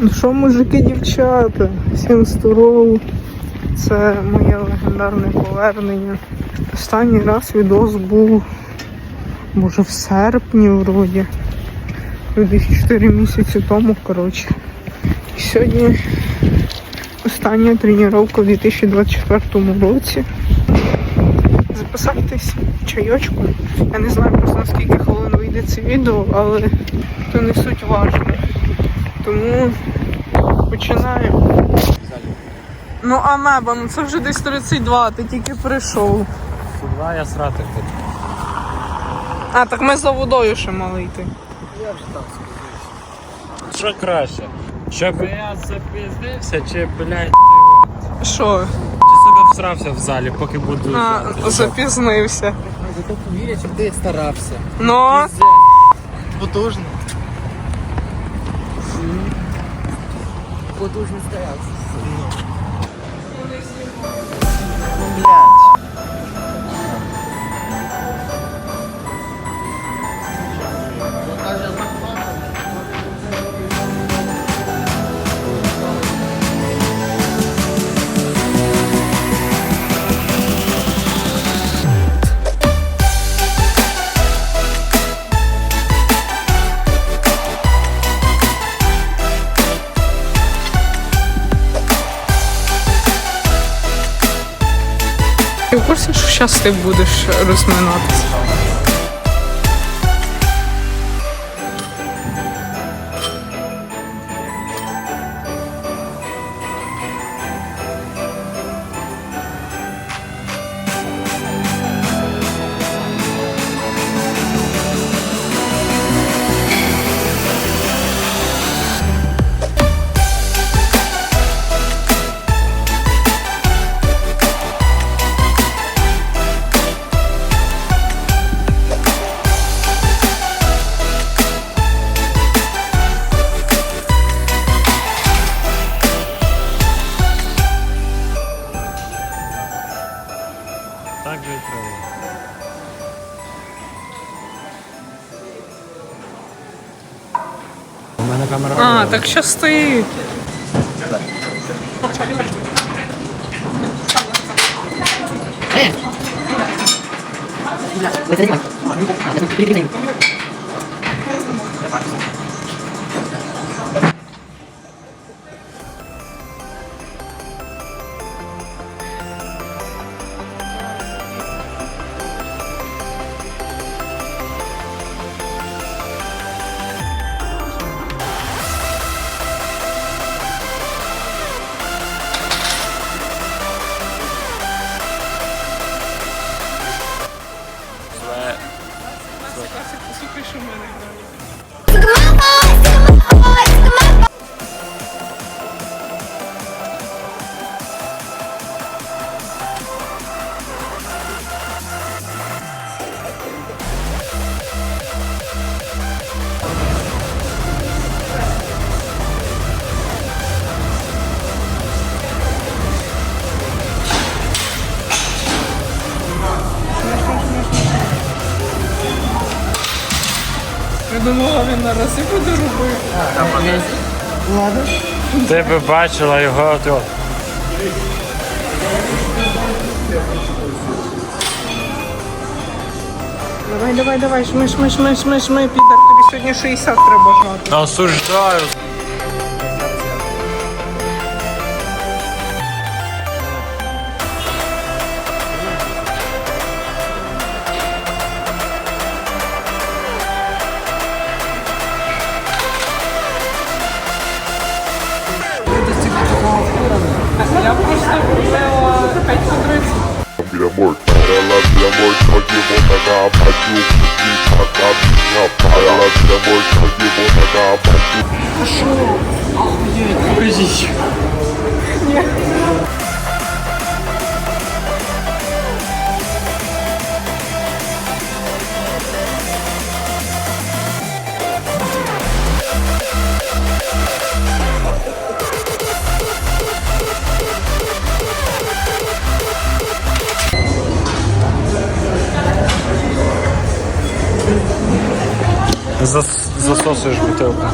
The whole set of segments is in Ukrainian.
Ну що, мужики, дівчата? Всім здорово. Це моє легендарне повернення. Останній раз відос був, може, в серпні вроді. Десь 4 місяці тому, коротше. І сьогодні остання тренування у 2024 році. Записатись чайочку. Я не знаю просто наскільки хвилин вийде це відео, але це не суть важливо. Тому починаємо. Ну, Амеба, ну це вже десь 32, ти тільки прийшов. Два я срати хочу. А, так ми за водою ще мали йти. Я вже там Що краще? Щоб я запізнився, чи, блядь, Що? чи себе всрався в залі, поки буду А, запізнився. Зато повірять, щоб ти старався. Ну, Потужно. Потужно стояв. Ну, курсі, що зараз ти будеш розминатися? А, так що стоїть. Зле. Думала, він на і буде Ладно. Ти би бачила його то. Давай, давай, давай, жми, жми, жми, жми, жми, підар, тобі сьогодні 60 треба грати. Осуждаю. Ela vida amor, só de boca da abate o que paga minha pai. Ela vida amor, só de boca da abate Покажіть. Зас, засосуєш бутилку.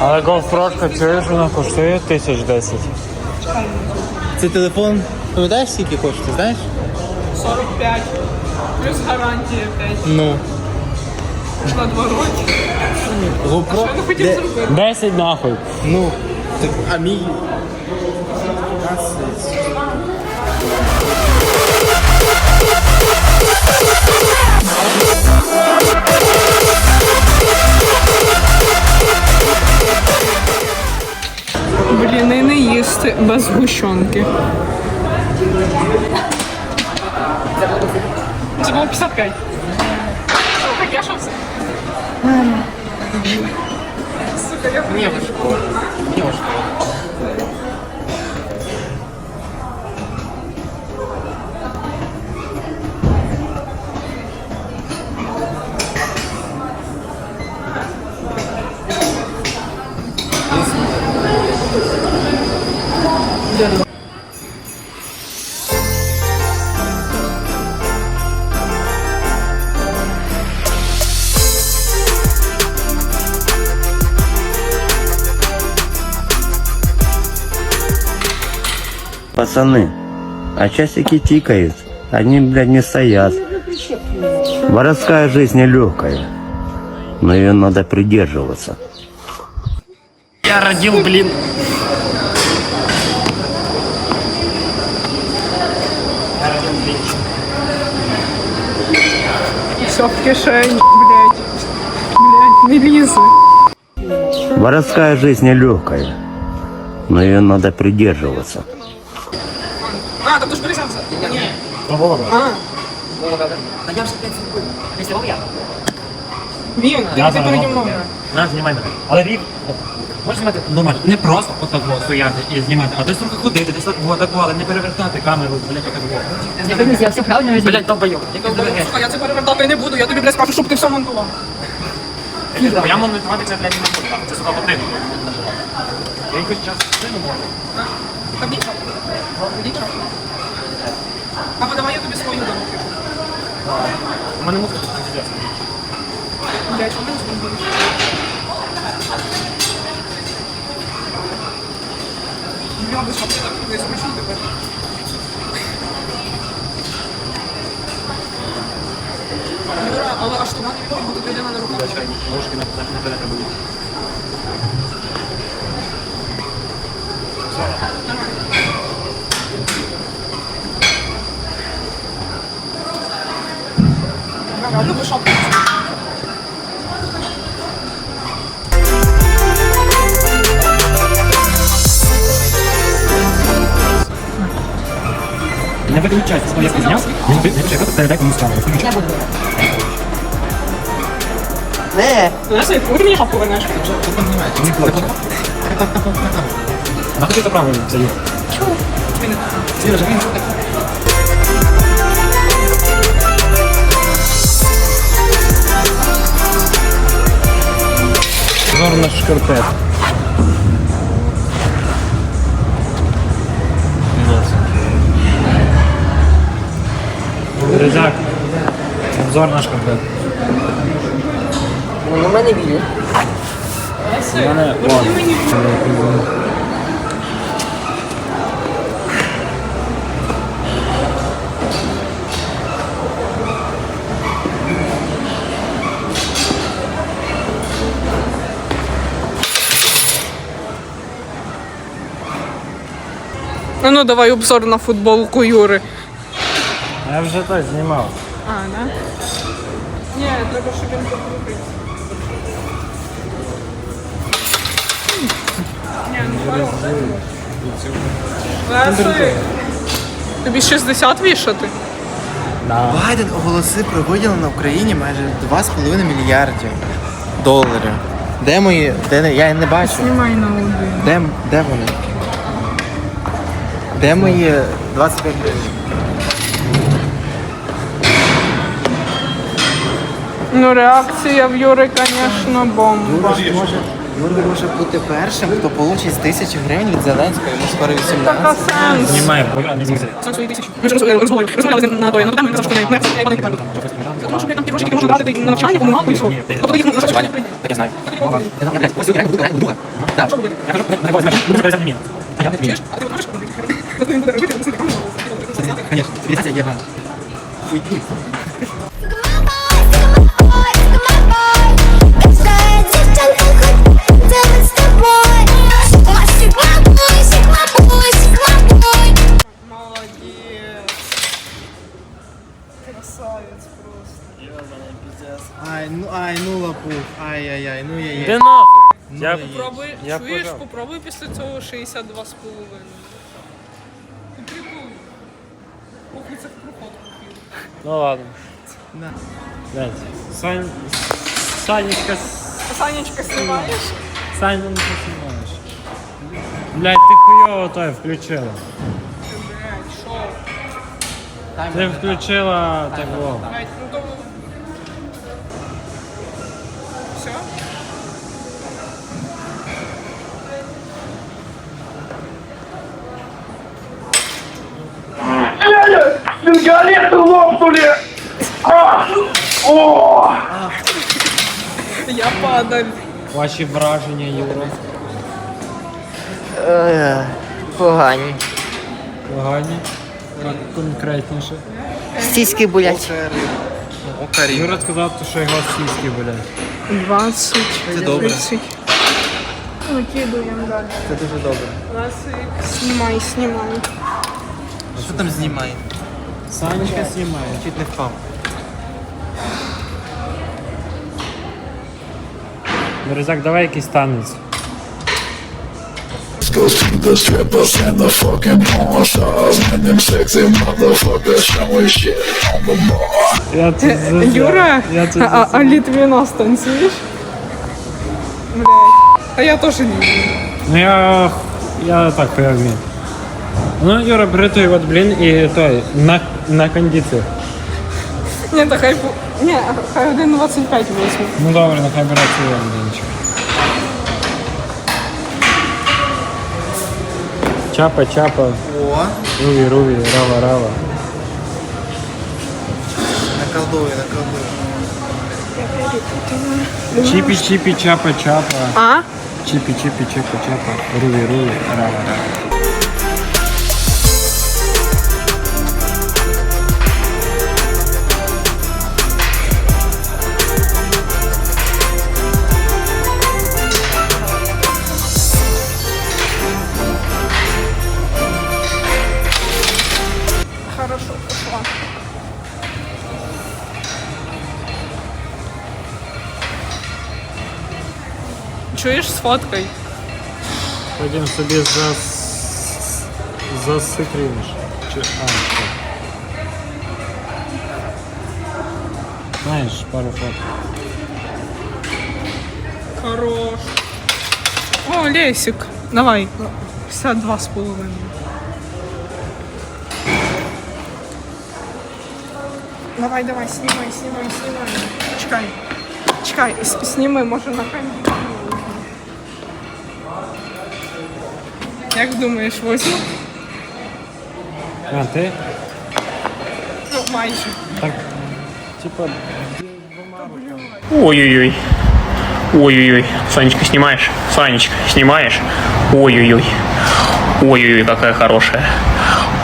Але GoPro, чуєш, вона коштує тисяч десять. Цей телефон, пам'ятаєш, скільки коштує, знаєш? 45. Плюс гарантія 5. Ну на 2 роки. Що не хотів Де- зробити? Десять нахуй. Ну. Так, а мій. Блін, і не їсти без згущенки. Це було 55. Так я що все? Я Девушка. Девушка. Пацаны, а часики тикают. Они, блядь, не стоят. Воровская жизнь нелегкая. Но ее надо придерживаться. Я родил, блін. все в кишені, блядь. Блядь, не лізе. Воровская жизнь нелегкая. Но ее надо придерживаться. А, там ти ж пересявся? Ні. А. Він, ти, ти переді мною. На, знімай мене. Але рік. Можеш знімати нормально. Не просто отак от стояти і знімати, а десь трохи ходити, десь так от, так, але не перевертати камеру, блядь, як так. Я дивлюсь, я все правильно розумію. Блядь. Якось дороге. Слухай, я це перевертати не буду, я тобі, блядь, скажу, щоб ти все монтував. Я монетувати це, блядь, не можу. Це сука потрібно. Я якось час сину можу. Та нічого. Нічого. Або давай я тобі свою дам. У мене музика тут пиздец. Блядь, що мене зробили? Я би що, я смішно тепер. Юра, але аж туман не відомо, людина на руках. Ножки на- на- наперед будуть. Не виключайся, я зняв, не виключайся, передай комусь камеру. Я буду. Знаєш, ти мені шапку винеш. Не плаче. Нахуй це правильно, це Юр. Зорна шкарпет. Резак. Обзор на шкарпет. Ну, у мене білі. У мене вон. Ну, ну давай обзор на футболку Юри. Я вже так знімав. А, да? Ні, треба, щоб він покрутив. Ні, ну хороший. Леси, Тобі 60 вішати? Байден оголосив про виділення на Україні майже 2,5 мільярдів доларів. Де мої. Де не- я не бачу. Знімай на один. Де, де вони? Де мої 25 гривень? Ну, реакція в Юри, звісно, бомба. Може, Юра може бути першим, хто получить тисячу гривень від Зеленського, йому скоро 18. Така сенс. Знімай, бо я не змусив. Ми ж розмовляли розмовляли на той, на там, ми сказали, що не, не, не, не, не, Тому що там ті гроші, які можна дати на навчання, допомагати, і що? Тобто їх на навчання. Так я знаю. Я кажу, не возьмеш, дуже перезяв мені. А я не вмію. А ти можеш? Тобто він буде робити, цивілізація є. Красавець просто. Ай, ну ай, ну лапух, ай-яй-яй, ну я нахуй. Ну, Я, я. Попробуй, Я чуєш, пожав. попробуй після цього 62 з половиною. Попробуй. Ну ладно. Да. Блядь. Сань... Санечка... с- Санечка, знімаєш? Саня, ну Блять, ты Блядь, ти хуйово той включила. Блядь, що? Ти включила того. Блядь, Сигареты лопнули! А! О! Я падаю. Ваші враження, Юра. Е, Погані. Погані. Кон- Конкретніше. Стіськи болять. Окарі. Юра сказав, що його сіськи, блядь. 20, Це добре. 30. Викидуємо далі. Це дуже добре. Ласик, знімай, знімай. Що там знімає? Санечка знімає. Чуть не впав. Березак, давай якийсь танець. Goes to the strippers and the fucking porn stars and them sexy motherfuckers showing shit on the bar. Я тут за- Юра, Я тут а, а Литвина станцюєш? Блядь. А я теж не вмію. Ну я... Я так хуя Ну, Юра, бери той от, блін, і той, на, на кондицію. Ні, та хай... бу- Ні, хай 1.25 візьму. Ну добре, нехай бере цей блінчик. Чапа, чапа, О, руві, руві, рава, рава. наколдує, наколдує. Чіпі, чіпі, чапа, чапа. А? Чіпі, чіпі, чапа, чапа. Руві, руві, рава, рава. Хорошо, пошла. Чуєш, сфоткай. Потім собі зас... засикріниш. Чи... А, що? Знаєш, пару фото. Хорош. О, Лесик. Давай. 52 з половиною. Давай, давай, снимай, снимай, снимай. Чекай. Чекай, с- сніми, може на камеру. Як думаєш, возьму? А, ти? Ну, майже. Так, типа, Ой-ой-ой. Ой-ой-ой. Санечка, снимаешь? Санечка, снимаешь? Ой-ой-ой. Ой-ой-ой, какая хорошая.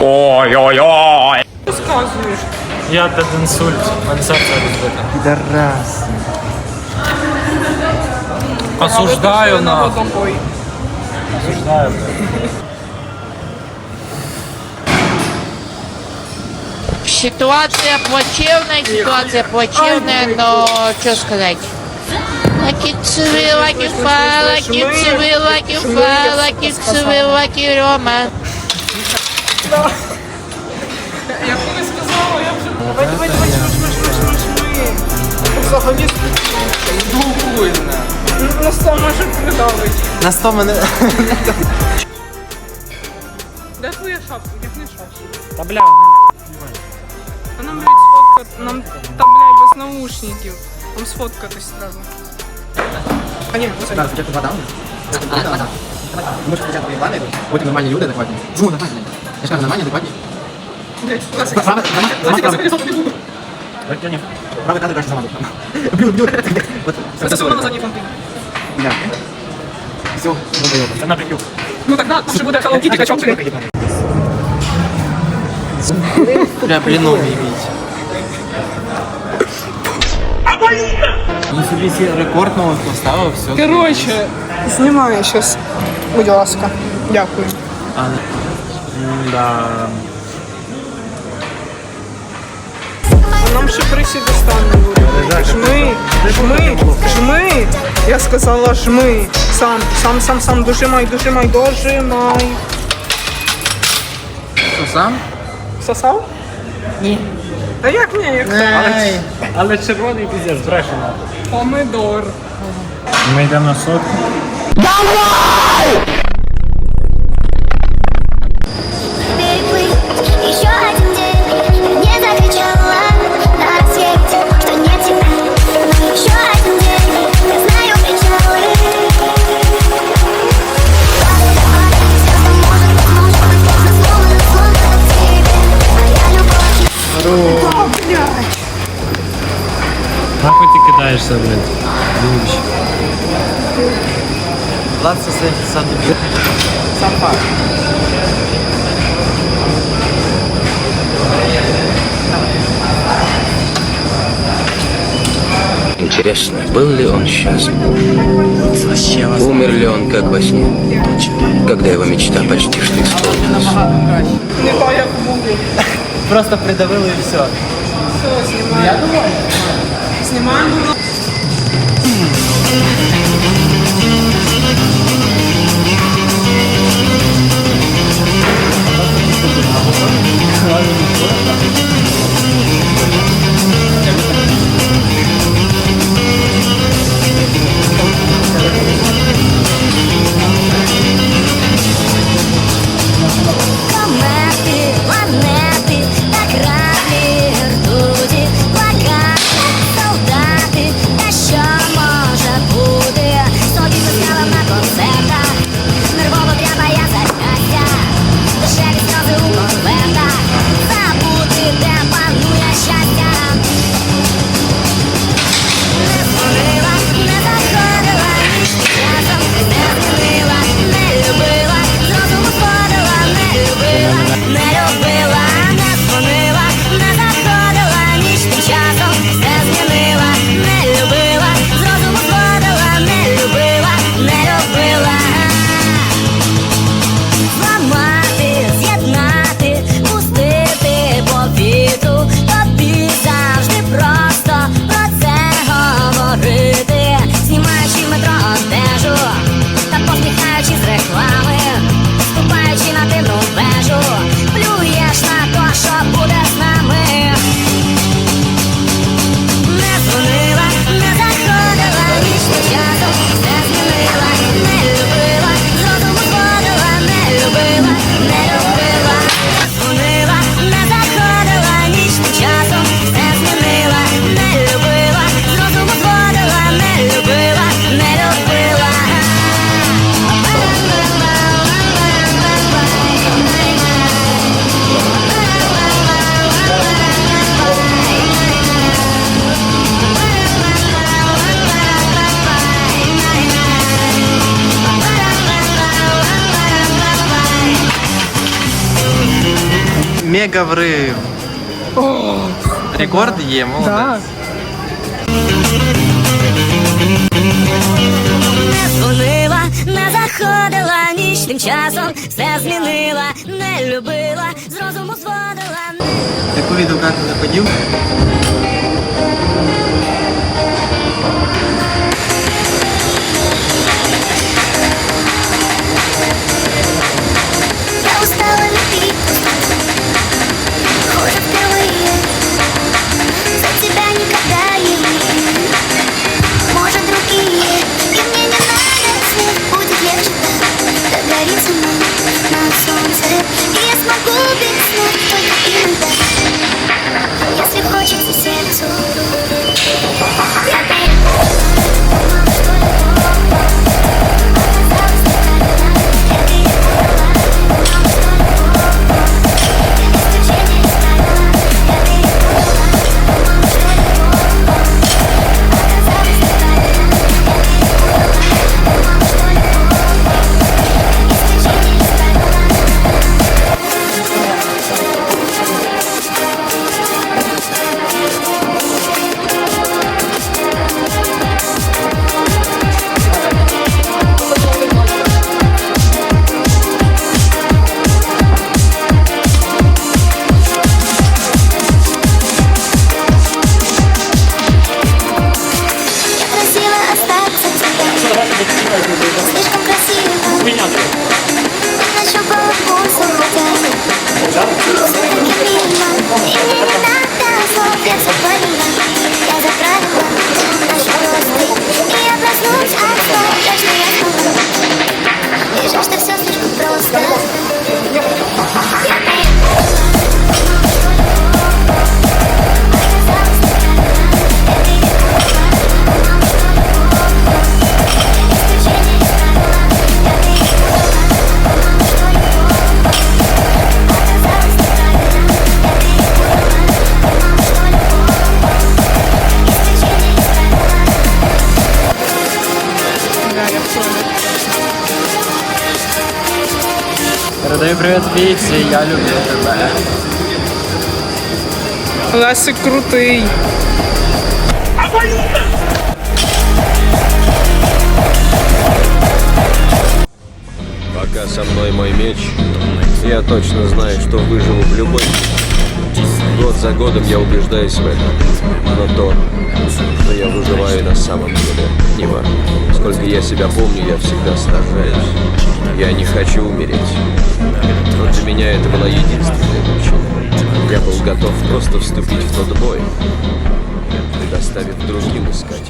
Ой-ой-ой. Розказуєш. Я під інсульт, мене серце розбите. Підарас. Осуждаю на на. водопой. Осуждаю. Ситуация плачевная, ситуация плачевная, но что сказать? Лаки цвы, лаки фа, лаки цвы, лаки фа, лаки цвы, лаки Рома. Я коли сказала, я вже... Давай, давай, давай, швидше, швидше, швидше, швидше. Взагалі, Дуйна. на 100 може придавить. На 100 мене. Де твоя шапка? Вдягни шапку. та бля, А нам, блядь, сфоткати, нам, та, блядь, без наушників. Нам сфоткатись треба. А ні, це Так, спочатку два дауни. Потім три дауни. Тому що спочатку є плани, потім нормальні люди адекватні. Ну, нормальні. Я ж кажу, нормальні, адекватні. Правда, нормально. Правда, кадр краще замазати. Блю, блю. От, Це все на задній фронті. Я. Все, добре. Це на прикюк. Ну так да, ще буде Hello Kitty качок. Бля, бліну вміть. Ну собі сі рекорд новий поставив, все. Коротше, знімаю щас. Будь ласка. Дякую. Да. А нам ще присіди стане. Жми, жми, жми. Я сказала жми. Сам, сам, сам, сам, дожимай, дожимай, дожимай. Що сам? Сосав? Ні. Та як ні, як так? Ай. Але червоний піздець, брешено. Помидор. Ми йдемо на сотку. переплыть Влад це сам тобі. Сам факт. Интересно, был ли он счастлив? Умер ли он как во сне? Когда его мечта почти что исполнилась? Не так, як буде. Просто придавили і все. Все, Thank you. Мега врив. Рекорд є, молодець. Так. Не дзвонила, не заходила ніч часом все змінила, не любила, з розуму зводила. Таку відеокарту заходів. Передаю привіт Віксі, я люблю тебе. Лесик крутий. Пока со мной мой меч, я точно знаю, что выживу в любой Год за годом я убеждаюсь в этом. Но то, что я выживаю на самом деле, не важно. Сколько я себя помню, я всегда сражаюсь. Я не хочу умереть. Но для меня это была единственная причина. Я был готов просто вступить в тот бой, предоставив другим искать.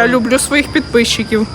Я люблю своїх підписчиків.